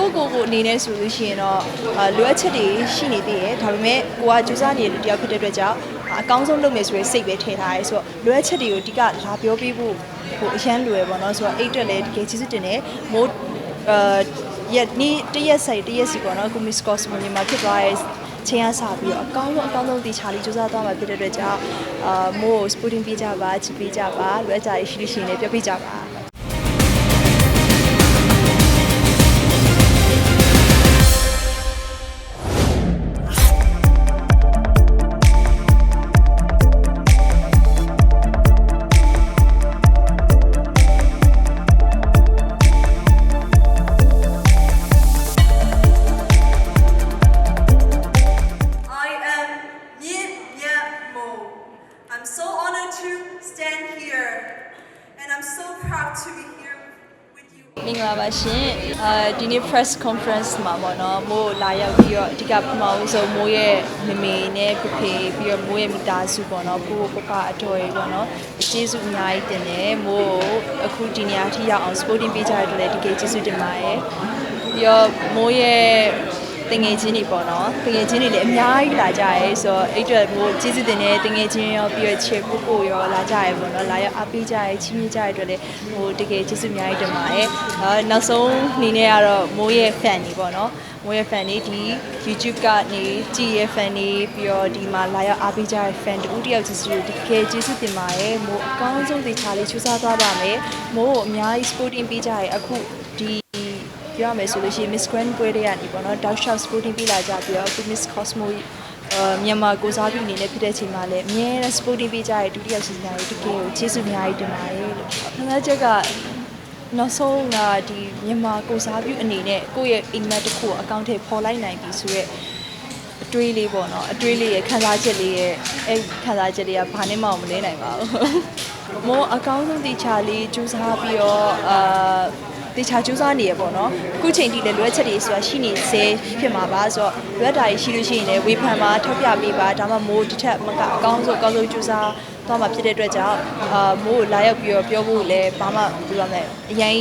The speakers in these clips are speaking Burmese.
ကိုကိုကိုအနေနဲ့ဆိုလို့ရှိရင်တော့အာလိုအပ်ချက်တွေရှိနေသေးတယ်ဒါပေမဲ့ကိုကစူးစမ်းနေတဲ့လူတစ်ယောက်ဖြစ်တဲ့အတွက်ကြောင့်အကောင်းဆုံးလုပ်မယ်ဆိုရယ်စိတ်ပဲထည့်ထားရဲဆိုတော့လိုအပ်ချက်တွေကိုအဓိကဒါပြောပြဖို့ဟိုအရန်လွယ်ပေါ့နော်ဆိုတော့အဲ့အတွက်လည်းတကယ်ကျေးဇူးတင်တယ်မိုးအာရက်နေ့တရက်ဆိုင်တရက်စီပေါ့နော်ကိုမစ်ကော့စမိုနီမှာဖြစ်သွားရဲ့ချင်းအားစားပြီးတော့အကောင်းဆုံးအကောင်းဆုံးဒီချာလီစူးစမ်းသွားမှာဖြစ်တဲ့အတွက်ကြောင့်အာမိုး sporting ပေးကြပါချစ်ပေးကြပါလွယ်ကြရရှိလို့ရှိရင်လည်းပြောပြကြပါ you. မင်္ဂလာပါရှင်အဲဒီနေ့ press conference မှာပေါ့နော်မိုးလာရောက်ပြီးတော့အဓိကပထမဦးဆုံးမိုးရဲ့မမေနဲ့ဖဖေပြီးတော့မိုးရဲ့မိသားစုပေါ့နော်ပို့ပပအတော်ကြီးပေါ့နော်ကျေးဇူးအများကြီးတင်တယ်မိုးကိုအခုဒီနေရာထိရောက်အောင် sporting ပေးကြတဲ့အတွက်လည်းတကယ်ကျေးဇူးတင်ပါတယ်ပြီးတော့မိုးရဲ့ တငယ်ချင်းတွေပေါ့နော်တငယ်ချင်းတွေလည်းအများကြီးလာကြရဲဆိုတော့အဲ့အတွက်မို့ကျေးဇူးတင်တဲ့တငယ်ချင်းရောပြီးတော့ချေကိုကိုရောလာကြရဲပေါ့နော်လာရောက်အားပေးကြရဲချီးမြှင့်ကြရဲအတွက်လည်းဟိုတကယ်ကျေးဇူးအများကြီးတင်ပါတယ်အဲနောက်ဆုံးအနေနဲ့ကတော့မိုးရဲ့ fan တွေပေါ့နော်မိုးရဲ့ fan တွေဒီ YouTube ကနေကြည်ရဲ့ fan တွေပြီးတော့ဒီမှာလာရောက်အားပေးကြရဲ fan တူတယောက်ကျေးဇူးတကယ်ကျေးဇူးတင်ပါတယ်မိုးအကောင်းဆုံးသေချာလေးချူစားသွားပါမယ်မိုးကိုအများကြီး sporting ပေးကြရဲအခုဒီ ပြောရမယ်ဆိုလို့ရှိရင် Miss Grand ပွဲတွေကနေပေါ့နော် Dog Shop Sporting ပြလာကြပြီးတော့အခု Miss Cosmo အာမြန်မာကိုစားပြုအနေနဲ့ဖြစ်တဲ့ချိန်မှာလည်းအများနဲ့ Sporting ပြကြတဲ့ဒုတိယစီစဉ်တွေတကယ်ကိုကျေးဇူးအများကြီးတင်ပါတယ်လို့ခဏချက်ကနောက်ဆုံးကဒီမြန်မာကိုစားပြုအနေနဲ့ကိုယ့်ရဲ့အိမ်မက်တစ်ခုကိုအကောင့်ထဲပေါ်လိုက်နိုင်ပြီဆိုရက်အတွေးလေးပေါ့နော်အတွေးလေးရဲ့ခံစားချက်လေးရဲ့အဲခံစားချက်လေးကဘာနဲ့မှမလဲနိုင်ပါဘူးမောအကောင်းဆုံးတေချာလေးစူးစမ်းပြီးတော့အာ တေချာစူးစမ်းနေရပေါ့နော်အခုချိန်ထိလည်းလွယ်ချက်တွေဆိုတာရှိနေစေဖြစ်မှာပါဆိုတော့လွယ်တာကြီးရှိလို့ရှိရင်လည်းဝေဖန်မှာထောက်ပြပေးပါဒါမှမိုးတစ်ထက်မကအကောင်းဆုံးအကောင်းဆုံးစူးစမ်းသွားမှာဖြစ်တဲ့အတွက်ကြောင့်အာမိုးကိုလာရောက်ပြီးတော့ပြောဖို့လည်းဘာမှပြောရမယ်အရင်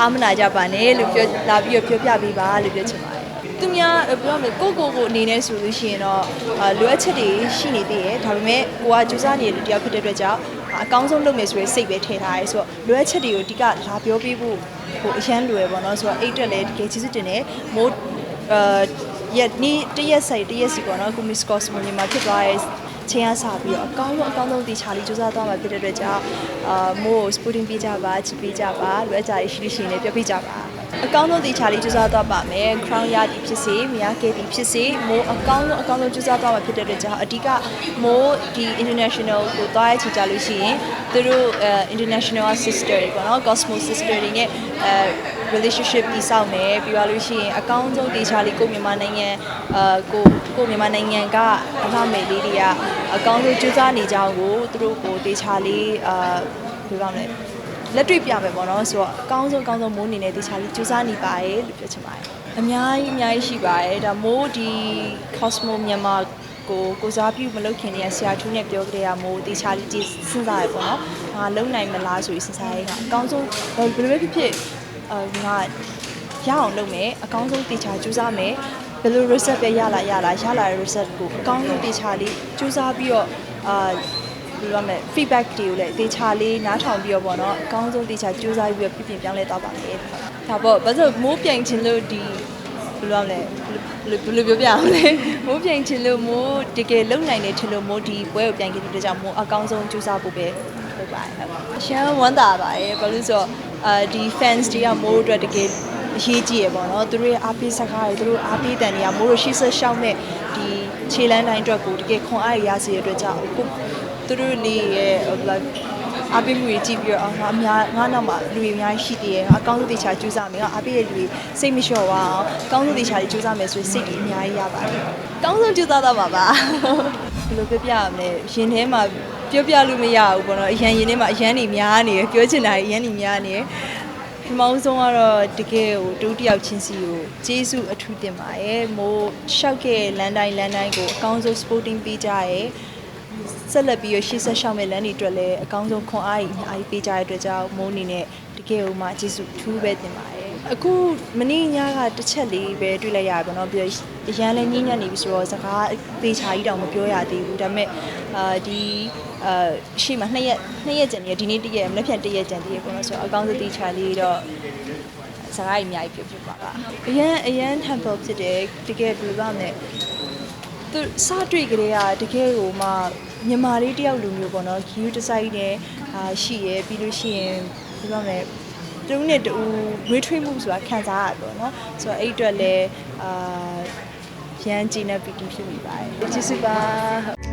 အာမနာကြပါနဲ့လို့ပြောလာပြီးတော့ပြောပြပေးပါလို့ပြောချင်ပါတယ် သူများပြောမယ်ကိုကိုကိုအနေနဲ့ဆိုလို့ရှိရင်တော့အာလိုအပ်ချက်တွေရှိနေသေးတယ်ဒါပေမဲ့ကိုကစူးစမ်းနေတဲ့လူတစ်ယောက်ဖြစ်တဲ့အတွက်ကြောင့်အကောင်းဆုံးလုပ်မယ်ဆိုရယ်စိတ်ပဲထည့်ထားရဲဆိုတော့လိုအပ်ချက်တွေကိုအဓိကဒါပြောပြဖို့ဟိုအရန်လွယ်ပေါ့နော်ဆိုတော့အဲ့အတွက်လည်းတကယ်ကျေးဇူးတင်တယ်မိုးအာရက်နေ့တရက်ဆိုင်တရက်စီပေါ့နော်ကိုမစ်ကော့စမိုနီမှာဖြစ်သွားရဲ့ ချင်းအားစားပြီးတော့အကောင်းဆုံးအကောင်းဆုံးဒီချာလီစူးစမ်းသွားမှာဖြစ်တဲ့အတွက်ကြောင့်အာမိုး sporting ပေးကြပါချစ်ပေးကြပါလွယ်ကြရရှိလို့ရှိရင်လည်းပြောပြကြပါအကောင်းဆုံးဒီချာလေးကြိုးစားသွားပါမယ် crown ရသည်ဖြစ်စေမရခဲ့သည်ဖြစ်စေမိုးအကောင်းဆုံးအကောင်းဆုံးကြိုးစားသွားမှာဖြစ်တဲ့အတွက်ကြောင့်အဓိကမိုးဒီ international ကိုသွားရချကြလို့ရှိရင်သူတို့အဲ international sister တွေပေါ့နော် cosmo sister တွေနဲ့အဲ relationship တည်ဆောက်မယ်ပြီးသွားလို့ရှိရင်အကောင်းဆုံးဒီချာလေးကိုမြန်မာနိုင်ငံအာကိုကိုမြန်မာနိုင်ငံကအမမေလေးတွေကအကောင်းဆုံးကြိုးစားနေကြအောင်ကိုသူတို့ကိုဒီချာလေးအာပြောရမလဲလက်တွေ့ပြမယ်ပေါ့နော်ဆိုတော့အကောင်းဆုံးအကောင်းဆုံးမိုးအနေနဲ့ဒီချာလေးစူးစမ်းနေပါရဲ့လို့ပြောချင်ပါတယ်အများကြီးအများကြီးရှိပါတယ်ဒါမိုးဒီ Cosmo မြန်မာကိုကိုစားပြုမလုပ်ခင်တည်းကဆရာထူးနဲ့ပြောကြရမို့ဒီချာလေးကြည့်စဉ်းစားရပေါ့နော်ငါလုံနိုင်မလားဆိုပြီးစဉ်းစားရတာအကောင်းဆုံးဘယ်လိုပဲဖြစ်ဖြစ်အာ ငါရအောင်လုပ်မယ်အကောင်းဆုံးတေချာစူးစမ်းမယ်ဘယ်လို reset ပဲရလာရလာရလာတဲ့ reset ကိုအကောင်းဆုံးတေချာလေးစူးစမ်းပြီးတော့အာဒီရမယ် feedback တွေကိုလည်းတေချာလေးနားထောင်ပြီးတော့ပေါ့နော်အကောင်းဆုံးတေချာကြိုးစားပြီးတော့ပြပြင်ပြောင်းလဲသွားပါမယ်ဒါပေါ့ဘာလို့မိုးပြိုင်ခြင်းလို့ဒီဘယ်လိုလဲဘယ်လိုပြောပြအောင်လဲမိုးပြိုင်ခြင်းလို့မိုးတကယ်လုံနိုင်တယ်ထင်လို့မိုးဒီပွဲကိုပြိုင်ခဲ့တဲ့အတွက်ကြောင့်မိုးအကောင်းဆုံးကြိုးစားဖို့ပဲလုပ်ပါတယ်ဟုတ်အရှမ်းဝမ်းသာပါတယ်ဘာလို့ဆိုတော့ အာဒီ fans တွေကမိုးအတွက်တကယ်အရေးကြီးရပေါ့နော်သူတို့ရဲ့အားပေးစကားတွေသူတို့အားပေးတန်တွေကမိုးတို့ရှိဆက်ရှောက်မဲ့ဒီခြေလန်းတိုင်းအတွက်ကိုတကယ်ခွန်အားရရစေတဲ့အတွက်ကြောင့်ကိုသူတို့လေးရဲ့ဟိုဘယ်အပိမှုကြီးကြည့်ပြီးတော့ငါအများငါနောက်မှာလူတွေအများကြီးရှိသေးတယ်ငါအကောင်းဆုံးတေချာကြိုးစားမယ်ငါအပိရဲ့လူတွေစိတ်မလျှော့ပါအောင်အကောင်းဆုံးတေချာကြိုးစားမယ်ဆိုရင်စိတ်ကြီးအများကြီးရပါတယ်အကောင်းဆုံးကြိုးစားတော့ပါပါ ဘယ်လိုပြောပြရမလဲရင်ထဲမှာပြောပြလို့မရဘူးပေါ့နော်အရန်ရင်ထဲမှာအရန်နေများနေတယ်ပြောချင်တာအရန်နေများနေတယ်ပထမဆုံးကတော့တကယ်ကိုတူတယောက်ချင်းစီကိုကျေးဇူးအထူးတင်ပါတယ်မိုးရှောက်ခဲ့လမ်းတိုင်းလမ်းတိုင်းကိုအကောင်းဆုံး sporting ပေးကြရဲဆက်လက်ပြီးရရှေ့ဆက်ရှောက်မဲ့လမ်းတွေအတွက်လည်းအကောင်းဆုံးခွန်အားကြီးအများကြီးပေးကြတဲ့အတွက်ကြောင့်မိုးအနေနဲ့ တကယ်ကိုမှကျေးဇူးအထူးပဲတင်ပါတယ်အခုမနေ့ညကတစ်ချက်လေးပဲတွေ့လိုက်ရပါတော့ပြီးတော့အရန်လည်းညဉ့်ညက်နေပြီဆိုတော့စကားသေချာကြီးတောင်မပြောရသေးဘူးဒါပေမဲ့အာဒီအာရှေ့မှာနှစ်ရက်နှစ်ရက်ကျန်နေဒီနေ့တစ်ရက်မနေ့ပြန်တစ်ရက်ကျန်သေးရပေါ့နော်ဆိုတော့အကောင်းဆုံးသေချာလေးတော့စကားကြီးအများကြီးပြောပြပါပါအရန်အရန် temple ဖြစ်တယ်တကယ်ဘယ်လိုပါမလဲသူစတွေ့ကြတဲ့ကတကယ်ကိုမှမြန်မာလေးတယောက်လူမျိုးပေါ့နော် view design နဲ့အာရှိရယ်ပြီးလို့ရှိရင် ဒီလိုမဲ့တူနဲ့တူဝေးထွေးမှုဆိုတာခံစားရတယ်ပေါ့နော်ဆိုတော့အဲ့အတွက်လည်းအာရန်ကြည်နေပီတီဖြစ်မိပါတယ်ကျေးဇူးပါဟုတ်